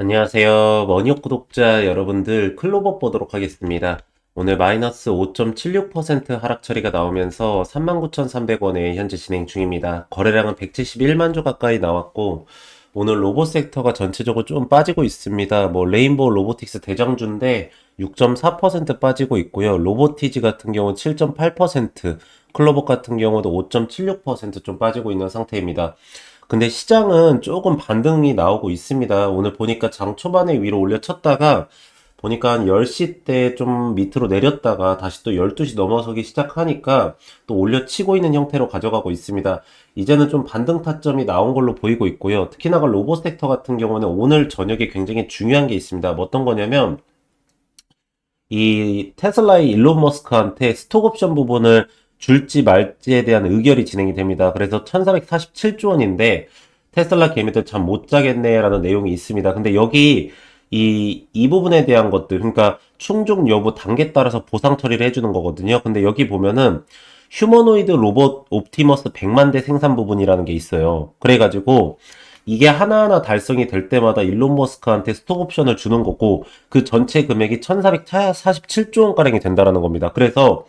안녕하세요. 머니업 구독자 여러분들 클로버 보도록 하겠습니다. 오늘 마이너스 5.76% 하락 처리가 나오면서 39,300원에 현재 진행 중입니다. 거래량은 171만 주 가까이 나왔고 오늘 로봇 섹터가 전체적으로 좀 빠지고 있습니다. 뭐 레인보우 로보틱스 대장주인데 6.4% 빠지고 있고요. 로보티즈 같은 경우는 7.8%, 클로버 같은 경우도 5.76%좀 빠지고 있는 상태입니다. 근데 시장은 조금 반등이 나오고 있습니다. 오늘 보니까 장 초반에 위로 올려쳤다가 보니까 한 10시 때 좀 밑으로 내렸다가 다시 또 12시 넘어서기 시작하니까 또 올려치고 있는 형태로 가져가고 있습니다. 이제는 좀 반등 타점이 나온 걸로 보이고 있고요. 특히나 로봇 섹터 같은 경우는 오늘 저녁에 굉장히 중요한 게 있습니다. 뭐 어떤 거냐면 이 테슬라의 일론 머스크한테 스톡 옵션 부분을 줄지 말지에 대한 의결이 진행이 됩니다. 그래서 1447조 원인데 테슬라 개미들 참못 자겠네라는 내용이 있습니다. 근데 여기 이, 이 부분에 대한 것들, 그러니까 충족 여부 단계 따라서 보상 처리를 해주는 거거든요. 근데 여기 보면은 휴머노이드 로봇 옵티머스 100만 대 생산 부분이라는 게 있어요. 그래가지고 이게 하나하나 달성이 될 때마다 일론 머스크한테 스톡 옵션을 주는 거고 그 전체 금액이 1447조 원가량이 된다라는 겁니다. 그래서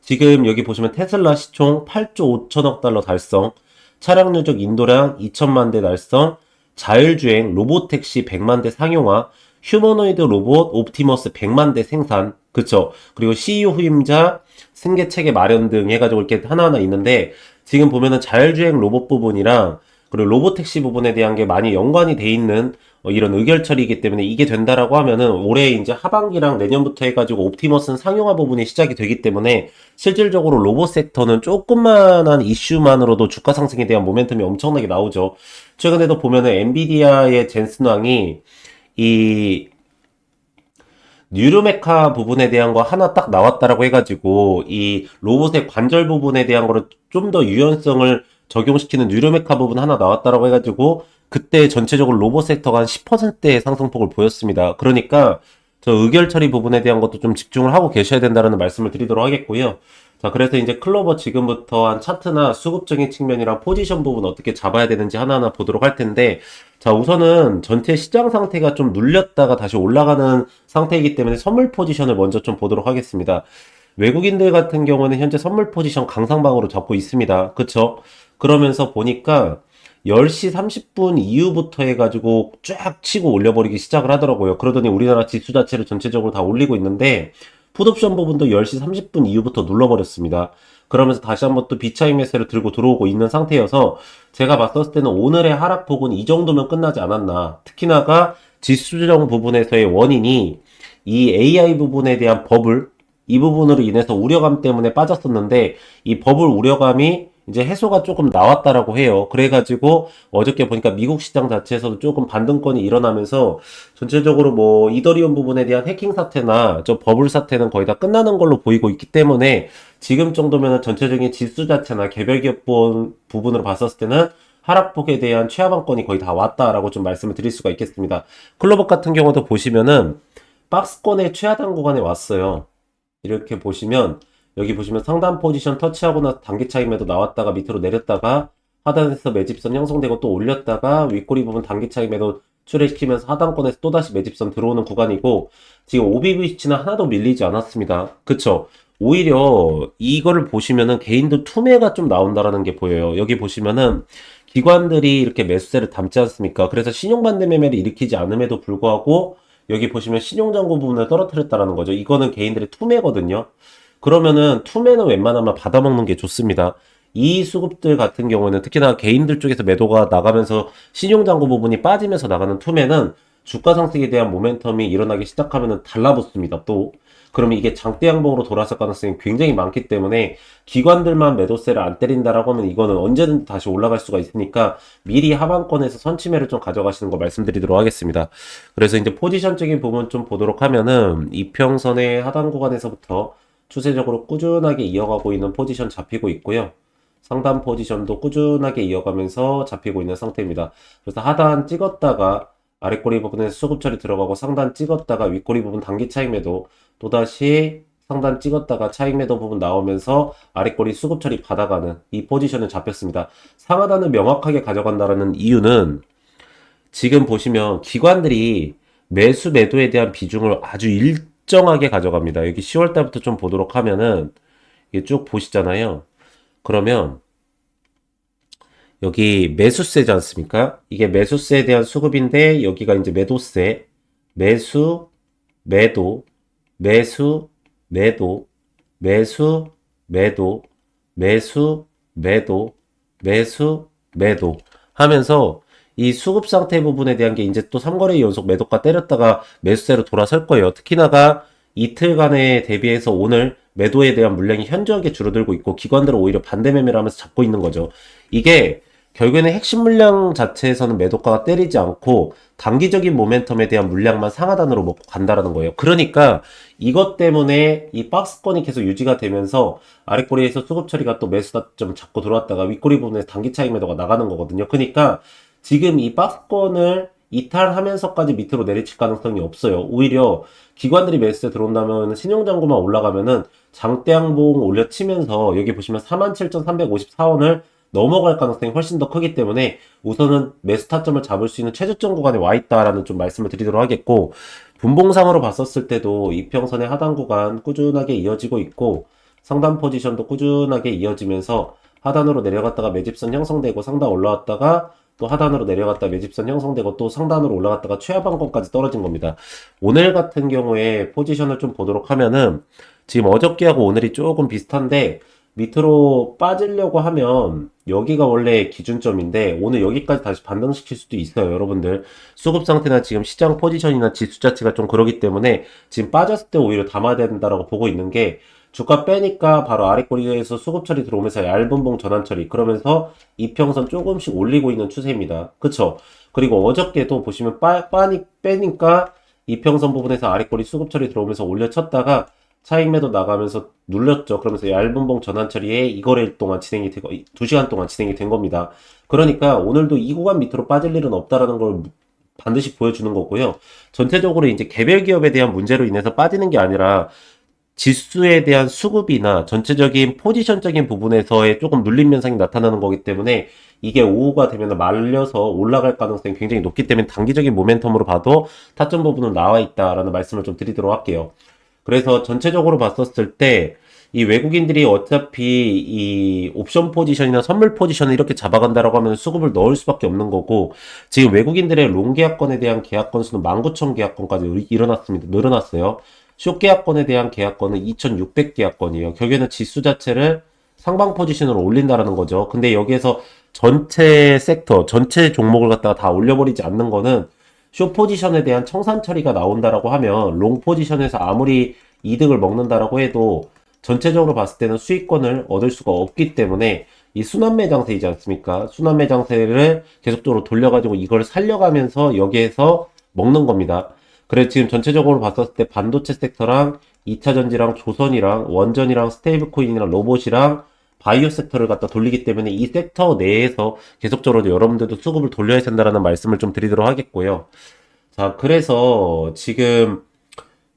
지금 여기 보시면 테슬라 시총 8조 5천억 달러 달성, 차량 누적 인도량 2천만 대 달성, 자율주행 로봇 택시 100만 대 상용화, 휴머노이드 로봇 옵티머스 100만 대 생산, 그쵸? 그리고 CEO 후임자 승계 체계 마련 등 해가지고 이렇게 하나하나 있는데 지금 보면은 자율주행 로봇 부분이랑 그리고 로봇 택시 부분에 대한 게 많이 연관이 돼 있는 어, 이런 의결 처리이기 때문에 이게 된다라고 하면은 올해 이제 하반기랑 내년부터 해가지고 옵티머스는 상용화 부분이 시작이 되기 때문에 실질적으로 로봇 섹터는 조금만한 이슈만으로도 주가 상승에 대한 모멘텀이 엄청나게 나오죠. 최근에도 보면은 엔비디아의 젠슨 왕이 이 뉴르메카 부분에 대한 거 하나 딱 나왔다라고 해가지고 이 로봇의 관절 부분에 대한 거를 좀 더 유연성을 적용시키는 뉴르메카 부분 하나 나왔다라고 해가지고 그때 전체적으로 로봇 섹터가 한 10%의 상승폭을 보였습니다. 그러니까 저 의결 처리 부분에 대한 것도 좀 집중을 하고 계셔야 된다는 말씀을 드리도록 하겠고요. 자, 그래서 이제 클로버 지금부터 한 차트나 수급적인 측면이랑 포지션 부분 어떻게 잡아야 되는지 하나하나 보도록 할 텐데, 자, 우선은 전체 시장 상태가 좀 눌렸다가 다시 올라가는 상태이기 때문에 선물 포지션을 먼저 좀 보도록 하겠습니다. 외국인들 같은 경우는 현재 선물 포지션 강상방으로 잡고 있습니다. 그쵸? 그러면서 보니까 10시 30분 이후부터 해가지고 쫙 치고 올려버리기 시작을 하더라고요. 그러더니 우리나라 지수 자체를 전체적으로 다 올리고 있는데 풋옵션 부분도 10시 30분 이후부터 눌러버렸습니다. 그러면서 다시 한번 또 비차익 매세를 들고 들어오고 있는 상태여서 제가 봤었을 때는 오늘의 하락폭은 이 정도면 끝나지 않았나. 특히나가 지수정 부분에서의 원인이 이 AI 부분에 대한 버블, 이 부분으로 인해서 우려감 때문에 빠졌었는데 이 버블 우려감이 이제 해소가 조금 나왔다라고 해요. 그래가지고 어저께 보니까 미국 시장 자체에서도 조금 반등권이 일어나면서 전체적으로 뭐 이더리움 부분에 대한 해킹 사태나 저 버블 사태는 거의 다 끝나는 걸로 보이고 있기 때문에 지금 정도면 전체적인 지수 자체나 개별 기업 부분으로 봤었을 때는 하락폭에 대한 최하방권이 거의 다 왔다라고 좀 말씀을 드릴 수가 있겠습니다. 클로버 같은 경우도 보시면은 박스권의 최하단 구간에 왔어요. 이렇게 보시면 여기 보시면 상단 포지션 터치하고 나서 단기 차익 매도 나왔다가 밑으로 내렸다가 하단에서 매집선 형성되고 또 올렸다가 윗꼬리 부분 단기 차익 매도 출회시키면서 하단권에서 또다시 매집선 들어오는 구간이고 지금 OBVC는 하나도 밀리지 않았습니다. 그쵸? 오히려 이거를 보시면은 개인들 투매가 좀 나온다라는 게 보여요. 여기 보시면은 기관들이 이렇게 매수세를 담지 않습니까? 그래서 신용반대 매매를 일으키지 않음에도 불구하고 여기 보시면 신용장고 부분을 떨어뜨렸다라는 거죠. 이거는 개인들의 투매거든요. 그러면은 투매는 웬만하면 받아먹는 게 좋습니다. 이 수급들 같은 경우는 특히나 개인들 쪽에서 매도가 나가면서 신용장고 부분이 빠지면서 나가는 투매는 주가 상승에 대한 모멘텀이 일어나기 시작하면 달라붙습니다. 또 그러면 이게 장대 양봉으로 돌아설 가능성이 굉장히 많기 때문에 기관들만 매도세를 안 때린다라고 하면 이거는 언제든 다시 올라갈 수가 있으니까 미리 하반권에서 선취매를 좀 가져가시는 거 말씀드리도록 하겠습니다. 그래서 이제 포지션적인 부분 좀 보도록 하면은 이평선의 하단 구간에서부터 추세적으로 꾸준하게 이어가고 있는 포지션 잡히고 있고요. 상단 포지션도 꾸준하게 이어가면서 잡히고 있는 상태입니다. 그래서 하단 찍었다가 아래 꼬리 부분에서 수급 처리 들어가고 상단 찍었다가 윗 꼬리 부분 단기 차익 매도 또다시 상단 찍었다가 차익 매도 부분 나오면서 아래 꼬리 수급 처리 받아가는 이 포지션을 잡혔습니다. 상하단을 명확하게 가져간다는 이유는 지금 보시면 기관들이 매수 매도에 대한 비중을 아주 일 정하게 가져갑니다. 여기 10월 달부터 좀 보도록 하면은 이게 쭉 보시잖아요. 그러면 여기 매수세지 않습니까? 이게 매수세에 대한 수급인데 여기가 이제 매도세, 매수, 매도, 매수, 매도, 매수, 매도, 매수, 매도, 매수, 매도 하면서 이 수급 상태 부분에 대한 게 이제 또 3거래 연속 매도가 때렸다가 매수세로 돌아설 거예요. 특히나가 이틀간에 대비해서 오늘 매도에 대한 물량이 현저하게 줄어들고 있고 기관들은 오히려 반대 매매를 하면서 잡고 있는 거죠. 이게 결국에는 핵심 물량 자체에서는 매도가가 때리지 않고 단기적인 모멘텀에 대한 물량만 상하단으로 먹고 간다라는 거예요. 그러니까 이것 때문에 이 박스권이 계속 유지가 되면서 아랫꼬리에서 수급 처리가 또 매수다 좀 잡고 들어왔다가 윗꼬리 부분에 단기 차익 매도가 나가는 거거든요. 그러니까 지금 이 박스권을 이탈하면서까지 밑으로 내리칠 가능성이 없어요. 오히려 기관들이 매수에 들어온다면 신용장고만 올라가면은 장대양봉 올려치면서 여기 보시면 47,354원을 넘어갈 가능성이 훨씬 더 크기 때문에 우선은 매수 타점을 잡을 수 있는 최저점 구간에 와 있다라는 좀 말씀을 드리도록 하겠고 분봉상으로 봤었을 때도 이평선의 하단 구간 꾸준하게 이어지고 있고 상단 포지션도 꾸준하게 이어지면서 하단으로 내려갔다가 매집선 형성되고 상단 올라왔다가 또 하단으로 내려갔다 매집선 형성되고 또 상단으로 올라갔다가 최하방권까지 떨어진 겁니다. 오늘 같은 경우에 포지션을 좀 보도록 하면은 지금 어저께하고 오늘이 조금 비슷한데 밑으로 빠지려고 하면 여기가 원래 기준점인데 오늘 여기까지 다시 반등시킬 수도 있어요 여러분들 수급 상태나 지금 시장 포지션이나 지수 자체가 좀 그러기 때문에 지금 빠졌을 때 오히려 담아야 된다라고 보고 있는 게 주가 빼니까 바로 아래 꼬리에서 수급 처리 들어오면서 얇은 봉 전환 처리 그러면서 이평선 조금씩 올리고 있는 추세입니다 그쵸 그리고 어저께도 보시면 빠, 빠니, 빼니까 이평선 부분에서 아래 꼬리 수급 처리 들어오면서 올려 쳤다가 차익 매도 나가면서 눌렸죠. 그러면서 얇은 봉 전환 처리에 이거래일 동안 진행이 되고 2시간 동안 진행이 된 겁니다. 그러니까 오늘도 이 구간 밑으로 빠질 일은 없다라는 걸 반드시 보여주는 거고요. 전체적으로 이제 개별 기업에 대한 문제로 인해서 빠지는 게 아니라 지수에 대한 수급이나 전체적인 포지션적인 부분에서의 조금 눌림 현상이 나타나는 거기 때문에 이게 오후가 되면 말려서 올라갈 가능성이 굉장히 높기 때문에 단기적인 모멘텀으로 봐도 타점 부분은 나와 있다라는 말씀을 좀 드리도록 할게요. 그래서 전체적으로 봤었을 때 이 외국인들이 어차피 이 옵션 포지션이나 선물 포지션을 이렇게 잡아간다라고 하면 수급을 넣을 수밖에 없는 거고 지금 외국인들의 롱 계약권에 대한 계약 건수는 19,000 계약권까지 일어났습니다. 늘어났어요. 숏 계약권에 대한 계약권은 2,600 계약권이에요. 결국에는 지수 자체를 상방 포지션으로 올린다라는 거죠. 근데 여기에서 전체 섹터, 전체 종목을 갖다가 다 올려버리지 않는 거는 쇼 포지션에 대한 청산 처리가 나온다라고 하면 롱 포지션에서 아무리 이득을 먹는다라고 해도 전체적으로 봤을 때는 수익권을 얻을 수가 없기 때문에 이 순환 매 장세이지 않습니까? 순환 매 장세를 계속적으로 돌려가지고 이걸 살려가면서 여기에서 먹는 겁니다. 그래서 지금 전체적으로 봤었을 때 반도체 섹터랑 2차 전지랑 조선이랑 원전이랑 스테이블 코인이랑 로봇이랑 바이오 섹터를 갖다 돌리기 때문에 이 섹터 내에서 계속적으로 여러분들도 수급을 돌려야 된다라는 말씀을 좀 드리도록 하겠고요. 자, 그래서 지금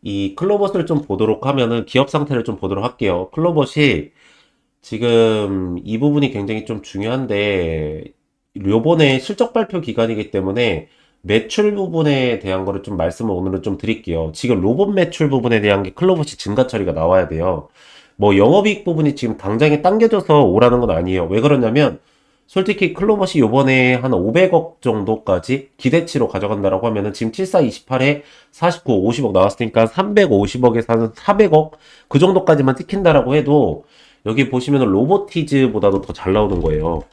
이 클로버스를 좀 보도록 하면은 기업 상태를 좀 보도록 할게요. 클로버시 지금 이 부분이 굉장히 좀 중요한데 요번에 실적 발표 기간이기 때문에 매출 부분에 대한 거를 좀 말씀을 오늘은 좀 드릴게요. 지금 로봇 매출 부분에 대한 게 클로버시 증가 처리가 나와야 돼요. 뭐 영업이익 부분이 지금 당장에 당겨져서 오라는 건 아니에요. 왜 그러냐면 솔직히 클로버시 요번에 한 500억 정도까지 기대치로 가져간다라고 하면은 지금 7428에 49, 50억 나왔으니까 350억에서 한 400억 그 정도까지만 찍힌다라고 해도 여기 보시면은 로보티즈보다도 더 잘 나오는 거예요.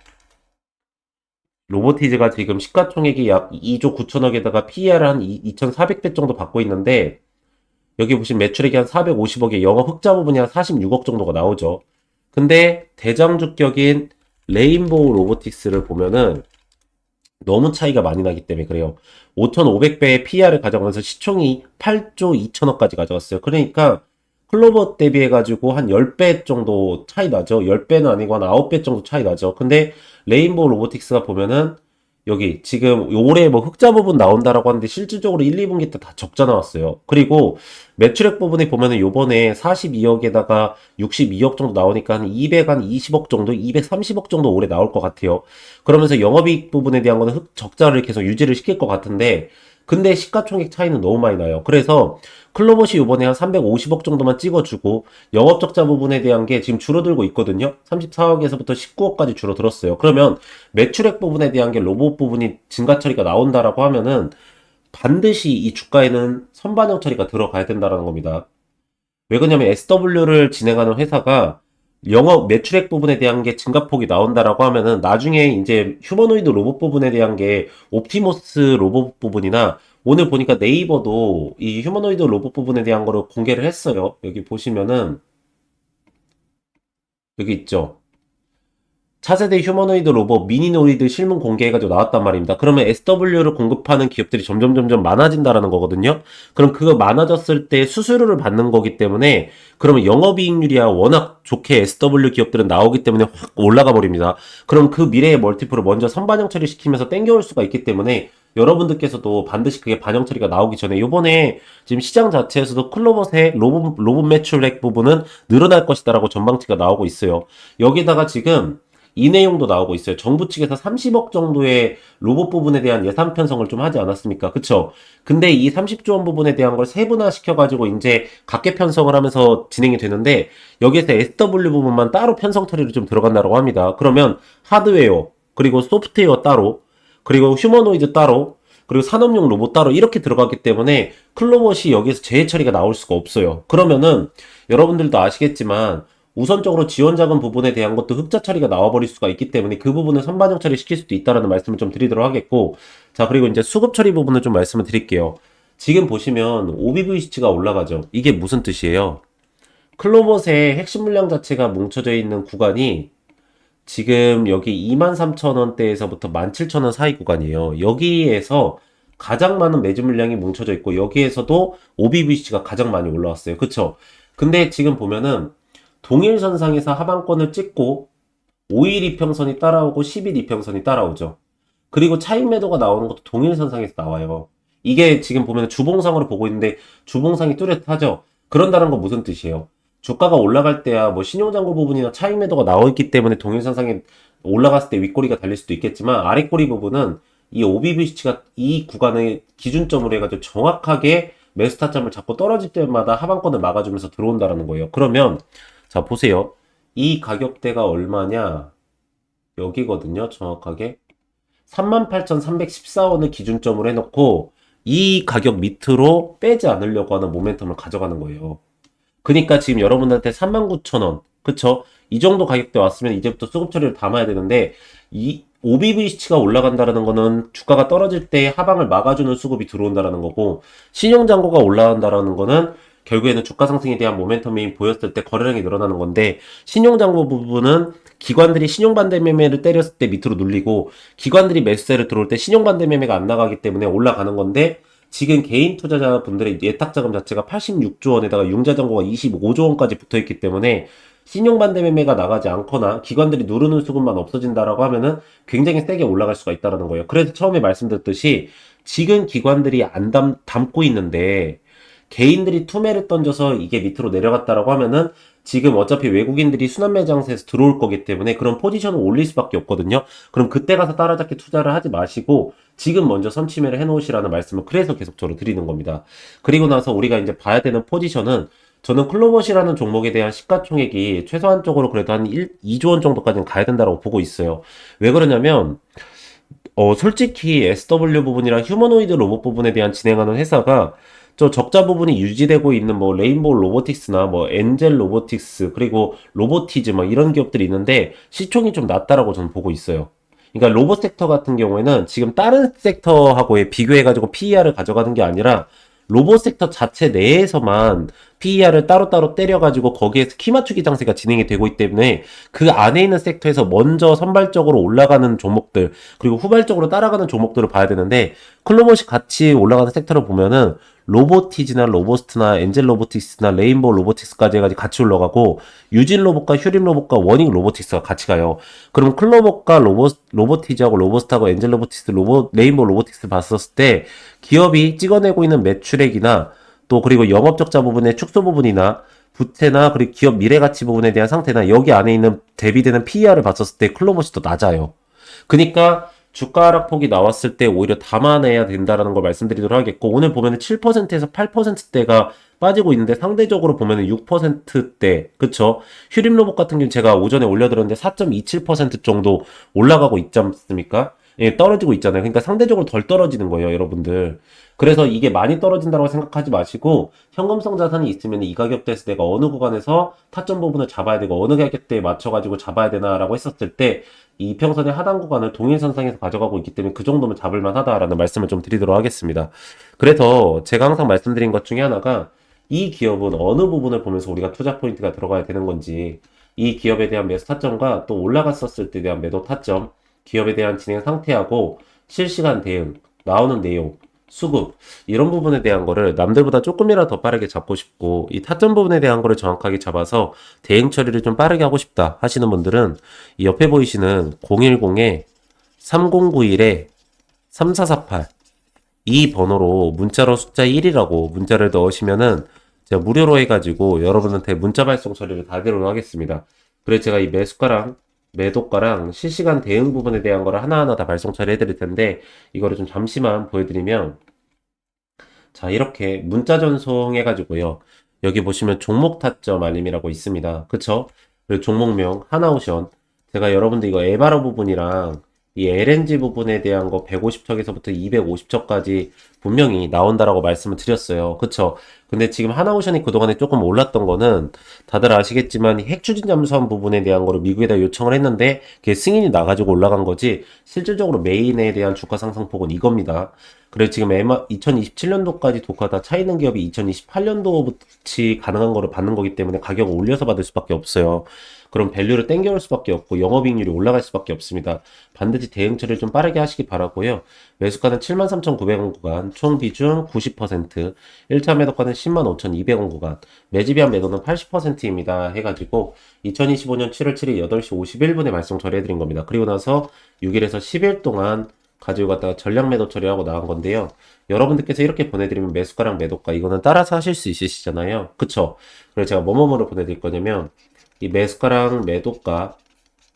로보티즈가 지금 시가총액이 약 2조 9천억에다가 PER 한 2,400배 정도 받고 있는데 여기 보시면 매출액이 한 450억에 영업 흑자 부분이 한 46억 정도가 나오죠. 근데 대장주격인 레인보우 로보틱스를 보면은 너무 차이가 많이 나기 때문에 그래요. 5,500배의 PR을 가져가면서 시총이 8조 2천억까지 가져갔어요. 그러니까 클로버 대비해가지고 한 10배 정도 차이 나죠. 10배는 아니고 한 9배 정도 차이 나죠. 근데 레인보우 로보틱스가 보면은 여기 지금 올해 뭐 흑자 부분 나온다라고 하는데 실질적으로 1, 2분기 때 다 적자 나왔어요. 그리고 매출액 부분에 보면은 요번에 42억에다가 62억 정도 나오니까 한 200, 한 20억 정도, 230억 정도 올해 나올 것 같아요. 그러면서 영업이익 부분에 대한 거는 흑, 적자를 계속 유지를 시킬 것 같은데 근데 시가총액 차이는 너무 많이 나요. 그래서 클로봇이 요번에 한 350억 정도만 찍어주고 영업 적자 부분에 대한 게 지금 줄어들고 있거든요. 34억에서부터 19억까지 줄어들었어요. 그러면 매출액 부분에 대한 게 로봇 부분이 증가 처리가 나온다라고 하면은 반드시 이 주가에는 선반영 처리가 들어가야 된다라는 겁니다. 왜 그러냐면 SW를 진행하는 회사가 영업 매출액 부분에 대한 게 증가폭이 나온다라고 하면은 나중에 이제 휴머노이드 로봇 부분에 대한 게 옵티모스 로봇 부분이나 오늘 보니까 네이버도 이 휴머노이드 로봇 부분에 대한 거를 공개를 했어요. 여기 보시면은 여기 있죠. 차세대 휴머노이드 로봇 미니노이드 실문 공개해가지고 나왔단 말입니다. 그러면 SW를 공급하는 기업들이 점점 점점 많아진다라는 거거든요. 그럼 그거 많아졌을 때 수수료를 받는 거기 때문에 그러면 영업이익률이야 워낙 좋게 SW 기업들은 나오기 때문에 확 올라가 버립니다. 그럼 그 미래의 멀티플을 먼저 선반영 처리시키면서 땡겨올 수가 있기 때문에 여러분들께서도 반드시 그게 반영 처리가 나오기 전에 요번에 지금 시장 자체에서도 클로봇의 로봇, 로봇 매출액 부분은 늘어날 것이다라고 전망치가 나오고 있어요. 여기다가 지금 이 내용도 나오고 있어요. 정부 측에서 30억 정도의 로봇 부분에 대한 예산 편성을 좀 하지 않았습니까? 그쵸? 근데 이 30조 원 부분에 대한 걸 세분화 시켜가지고 이제 각계 편성을 하면서 진행이 되는데 여기에서 SW 부분만 따로 편성 처리로 좀 들어간다고 합니다. 그러면 하드웨어, 그리고 소프트웨어 따로, 그리고 휴머노이드 따로, 그리고 산업용 로봇 따로 이렇게 들어가기 때문에 클로봇이 여기서 재해 처리가 나올 수가 없어요. 그러면은 여러분들도 아시겠지만 우선적으로 지원 자금 부분에 대한 것도 흑자 처리가 나와버릴 수가 있기 때문에 그 부분을 선반영 처리 시킬 수도 있다라는 말씀을 좀 드리도록 하겠고 자 그리고 이제 수급 처리 부분을 좀 말씀을 드릴게요. 지금 보시면 OBVC가 올라가죠. 이게 무슨 뜻이에요? 클로봇의 핵심 물량 자체가 뭉쳐져 있는 구간이 지금 여기 23,000원대에서부터 17,000원 사이 구간이에요. 여기에서 가장 많은 매집 물량이 뭉쳐져 있고 여기에서도 OBVC가 가장 많이 올라왔어요. 그쵸? 근데 지금 보면은 동일선상에서 하방권을 찍고 5일 이평선이 따라오고 10일 이평선이 따라오죠. 그리고 차익 매도가 나오는 것도 동일선상에서 나와요. 이게 지금 보면 주봉상으로 보고 있는데 주봉상이 뚜렷하죠. 그런다는 건 무슨 뜻이에요? 주가가 올라갈 때야 뭐 신용장고 부분이나 차익 매도가 나와 있기 때문에 동일선상에 올라갔을 때 윗꼬리가 달릴 수도 있겠지만 아랫꼬리 부분은 이 OBVC가 이 구간을 기준점으로 해가지고 정확하게 매수 타점을 잡고 떨어질 때마다 하방권을 막아주면서 들어온다라는 거예요. 그러면 자, 보세요. 이 가격대가 얼마냐? 여기거든요, 정확하게. 38,314원을 기준점으로 해놓고 이 가격 밑으로 빼지 않으려고 하는 모멘텀을 가져가는 거예요. 그니까 지금 여러분한테 39,000원, 그쵸? 이 정도 가격대 왔으면 이제부터 수급 처리를 담아야 되는데 이 OBVC가 올라간다라는 거는 주가가 떨어질 때 하방을 막아주는 수급이 들어온다라는 거고 신용장고가 올라간다라는 거는 결국에는 주가 상승에 대한 모멘텀이 보였을 때 거래량이 늘어나는 건데 신용장부 부분은 기관들이 신용반대 매매를 때렸을 때 밑으로 눌리고 기관들이 매수세를 들어올 때 신용반대 매매가 안 나가기 때문에 올라가는 건데 지금 개인 투자자분들의 예탁 자금 자체가 86조 원에다가 융자정보가 25조 원까지 붙어 있기 때문에 신용 반대 매매가 나가지 않거나 기관들이 누르는 수급만 없어진다라고 하면은 굉장히 세게 올라갈 수가 있다는 거예요. 그래서 처음에 말씀드렸듯이 지금 기관들이 안 담, 담고 있는데 개인들이 투매를 던져서 이게 밑으로 내려갔다라고 하면은 지금 어차피 외국인들이 순환 매장세에서 들어올 거기 때문에 그런 포지션을 올릴 수밖에 없거든요. 그럼 그때 가서 따라잡기 투자를 하지 마시고 지금 먼저 선취매를 해놓으시라는 말씀을 그래서 계속적으로 드리는 겁니다. 그리고 나서 우리가 이제 봐야 되는 포지션은 저는 클로봇이라는 종목에 대한 시가총액이 최소한적으로 그래도 한 1, 2조 원 정도까지는 가야 된다고 보고 있어요. 왜 그러냐면 어, 솔직히 SW 부분이랑 휴머노이드 로봇 부분에 대한 진행하는 회사가 저 적자 부분이 유지되고 있는 뭐 레인보우 로보틱스나 뭐 엔젤 로보틱스 그리고 로보티즈 뭐 이런 기업들이 있는데 시총이 좀 낮다라고 저는 보고 있어요. 그러니까 로봇 섹터 같은 경우에는 지금 다른 섹터하고의 비교해가지고 PER을 가져가는 게 아니라 로봇 섹터 자체 내에서만 PER을 따로따로 때려가지고 거기에서 키 맞추기 장세가 진행이 되고 있기 때문에 그 안에 있는 섹터에서 먼저 선발적으로 올라가는 종목들 그리고 후발적으로 따라가는 종목들을 봐야 되는데 클로봇이 같이 올라가는 섹터를 보면은 로보티즈나 로보스트나 엔젤 로보틱스나 레인보우 로보틱스까지 해가지고 같이 올라가고 유진 로봇과 휴림 로봇과 워닝 로보틱스가 같이 가요. 그럼 클로버과 로보, 로보티즈하고 로보스트하고 엔젤 로보틱스, 로보, 레인보우 로보틱스 봤었을 때 기업이 찍어내고 있는 매출액이나 또 그리고 영업적자 부분의 축소 부분이나 부채나 그리고 기업 미래 가치 부분에 대한 상태나 여기 안에 있는 대비되는 PER을 봤었을 때 클로버시 더 낮아요. 그러니까 주가 하락폭이 나왔을 때 오히려 담아내야 된다라는 걸 말씀드리도록 하겠고 오늘 보면은 7%에서 8%대가 빠지고 있는데 상대적으로 보면은 6%대 그쵸 휴림 로봇 같은 경우는 제가 오전에 올려드렸는데 4.27% 정도 올라가고 있지 않습니까? 예, 떨어지고 있잖아요. 그러니까 상대적으로 덜 떨어지는 거예요, 여러분들. 그래서 이게 많이 떨어진다고 생각하지 마시고 현금성 자산이 있으면 이 가격대에서 내가 어느 구간에서 타점 부분을 잡아야 되고 어느 가격대에 맞춰가지고 잡아야 되나라고 했었을 때 이 평선의 하단 구간을 동일선상에서 가져가고 있기 때문에 그 정도면 잡을만 하다라는 말씀을 좀 드리도록 하겠습니다. 그래서 제가 항상 말씀드린 것 중에 하나가 이 기업은 어느 부분을 보면서 우리가 투자 포인트가 들어가야 되는 건지 이 기업에 대한 매수 타점과 또 올라갔었을 때 대한 매도 타점 기업에 대한 진행 상태하고 실시간 대응 나오는 내용 수급 이런 부분에 대한 거를 남들보다 조금이라도 더 빠르게 잡고 싶고 이 타점 부분에 대한 거를 정확하게 잡아서 대응 처리를 좀 빠르게 하고 싶다 하시는 분들은 이 옆에 보이시는 010에 3091에 3448 이 번호로 문자로 숫자 1이라고 문자를 넣으시면은 제가 무료로 해가지고 여러분한테 문자 발송 처리를 다 되도록 하겠습니다. 그래서 제가 이 매수가랑 매도가랑 실시간 대응 부분에 대한 거를 하나하나 다 발송 처리 해 드릴 텐데 이거를 좀 잠시만 보여드리면 자 이렇게 문자 전송 해 가지고요. 여기 보시면 종목 타점 알림이라고 있습니다. 그쵸? 그리고 종목명 하나오션. 제가 여러분들 이거 에바로 부분이랑 이 LNG 부분에 대한 거 150척에서부터 250척까지 분명히 나온다라고 말씀을 드렸어요. 그쵸? 근데 지금 하나오션이 그동안에 조금 올랐던 거는 다들 아시겠지만 핵 추진 잠수함 부분에 대한 거를 미국에다 요청을 했는데 그게 승인이 나가지고 올라간 거지 실질적으로 메인에 대한 주가 상승폭은 이겁니다. 그래서 지금 2027년도까지 독화 다차 있는 기업이 2028년도부터 가능한 거를 받는 거기 때문에 가격을 올려서 받을 수밖에 없어요. 그럼 밸류를 땡겨올 수밖에 없고 영업이익률이 올라갈 수밖에 없습니다. 반드시 대응 처리를 좀 빠르게 하시기 바라고요. 매수가는 73,900원 구간, 총 비중 90%, 1차 매도가는 105,200원 구간, 매집이한 매도는 80%입니다. 해가지고 2025년 7월 7일 8시 51분에 말씀 처리해드린 겁니다. 그리고 나서 6일에서 10일 동안 가지고 갔다가 전량 매도 처리하고 나간 건데요. 여러분들께서 이렇게 보내드리면 매수가랑 매도가 이거는 따라서 하실 수 있으시잖아요. 그쵸? 그래서 제가 뭐뭐뭐로 보내드릴 거냐면 이 매수가랑 매도가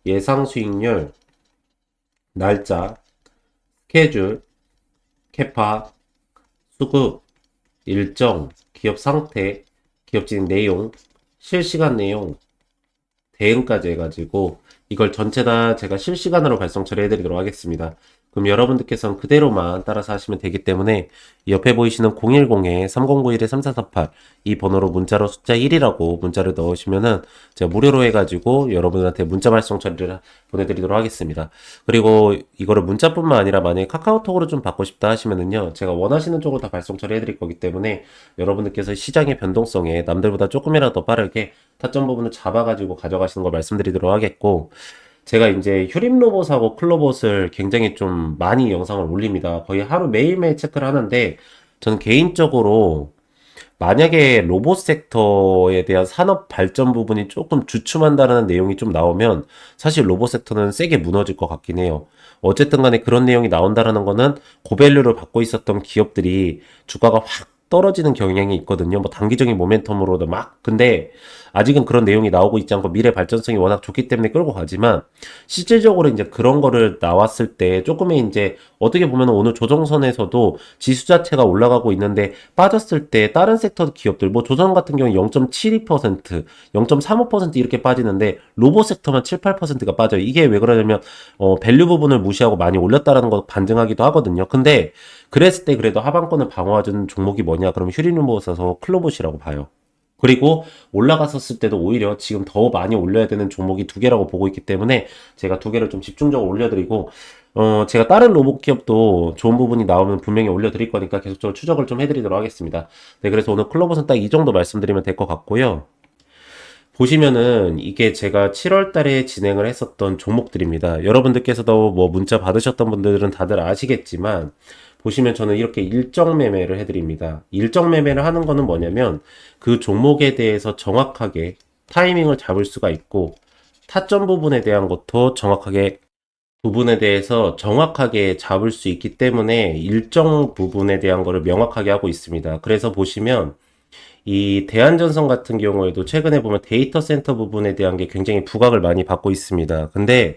예상 수익률 날짜 스케줄 캐파 수급 일정 기업 상태 기업 진행 내용 실시간 내용 대응까지 해가지고 이걸 전체 다 제가 실시간으로 발송 처리해 드리도록 하겠습니다. 그럼 여러분들께서는 그대로만 따라서 하시면 되기 때문에 옆에 보이시는 010-3091-3448 이 번호로 문자로 숫자 1이라고 문자를 넣으시면은 제가 무료로 해가지고 여러분한테 문자 발송 처리를 보내드리도록 하겠습니다. 그리고 이거를 문자뿐만 아니라 만약에 카카오톡으로 좀 받고 싶다 하시면은요 제가 원하시는 쪽으로 다 발송 처리해드릴 거기 때문에 여러분들께서 시장의 변동성에 남들보다 조금이라도 더 빠르게 타점 부분을 잡아가지고 가져가시는 걸 말씀드리도록 하겠고 제가 이제 휴림 로봇하고 클로봇을 굉장히 좀 많이 영상을 올립니다. 거의 하루 매일매일 체크를 하는데 저는 개인적으로 만약에 로봇 섹터에 대한 산업 발전 부분이 조금 주춤한다는 내용이 좀 나오면 사실 로봇 섹터는 세게 무너질 것 같긴 해요. 어쨌든 간에 그런 내용이 나온다라는 거는 고밸류를 받고 있었던 기업들이 주가가 확 떨어지는 경향이 있거든요. 뭐 단기적인 모멘텀으로도 막. 근데 아직은 그런 내용이 나오고 있지 않고 미래 발전성이 워낙 좋기 때문에 끌고 가지만 실질적으로 이제 그런 거를 나왔을 때 조금의 이제 어떻게 보면 오늘 조정선에서도 지수 자체가 올라가고 있는데 빠졌을 때 다른 섹터 기업들 뭐 조선 같은 경우 0.72%, 0.35% 이렇게 빠지는데 로봇 섹터만 7, 8%가 빠져요. 이게 왜 그러냐면 어 밸류 부분을 무시하고 많이 올렸다라는 거 반증하기도 하거든요. 근데 그랬을 때 그래도 하방권을 방어해주는 종목이 뭐냐? 그럼 휴리누모사서 클로봇이라고 봐요. 그리고 올라갔었을 때도 오히려 지금 더 많이 올려야 되는 종목이 두 개라고 보고 있기 때문에 제가 두 개를 좀 집중적으로 올려드리고 어 제가 다른 로봇 기업도 좋은 부분이 나오면 분명히 올려드릴 거니까 계속적으로 추적을 좀 해드리도록 하겠습니다. 네 그래서 오늘 클로봇은 딱이 정도 말씀드리면 될 것 같고요. 보시면은 이게 제가 7월 달에 진행을 했었던 종목들입니다. 여러분들께서도 뭐 문자 받으셨던 분들은 다들 아시겠지만 보시면 저는 이렇게 일정 매매를 해드립니다. 일정 매매를 하는 거는 뭐냐면 그 종목에 대해서 정확하게 타이밍을 잡을 수가 있고 타점 부분에 대한 것도 정확하게 부분에 대해서 정확하게 잡을 수 있기 때문에 일정 부분에 대한 거를 명확하게 하고 있습니다. 그래서 보시면 이 대한전선 같은 경우에도 최근에 보면 데이터 센터 부분에 대한 게 굉장히 부각을 많이 받고 있습니다. 근데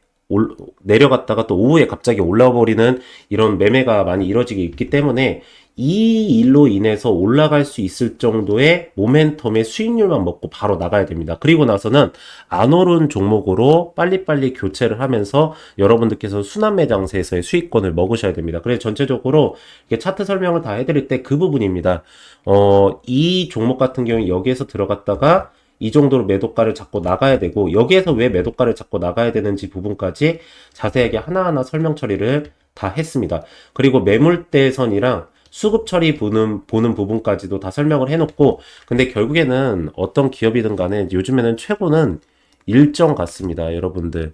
올, 내려갔다가 또 오후에 갑자기 올라와 버리는 이런 매매가 많이 이루어지기 있기 때문에 이 일로 인해서 올라갈 수 있을 정도의 모멘텀의 수익률만 먹고 바로 나가야 됩니다. 그리고 나서는 안 오른 종목으로 빨리빨리 교체를 하면서 여러분들께서 순환매 장세에서의 수익권을 먹으셔야 됩니다. 그래서 전체적으로 이렇게 차트 설명을 다 해드릴 때 그 부분입니다. 어, 이 종목 같은 경우 여기에서 들어갔다가 이 정도로 매도가를 잡고 나가야 되고 여기에서 왜 매도가를 잡고 나가야 되는지 부분까지 자세하게 하나하나 설명 처리를 다 했습니다. 그리고 매물대선이랑 수급 처리 보는, 보는 부분까지도 다 설명을 해놓고, 근데 결국에는 어떤 기업이든 간에 요즘에는 최고는 일정 같습니다, 여러분들.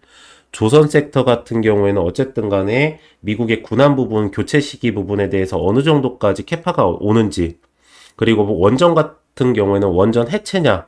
조선 섹터 같은 경우에는 어쨌든 간에 미국의 군함 부분, 교체 시기 부분에 대해서 어느 정도까지 캐파가 오는지, 그리고 뭐 원전 같은 경우에는 원전 해체냐,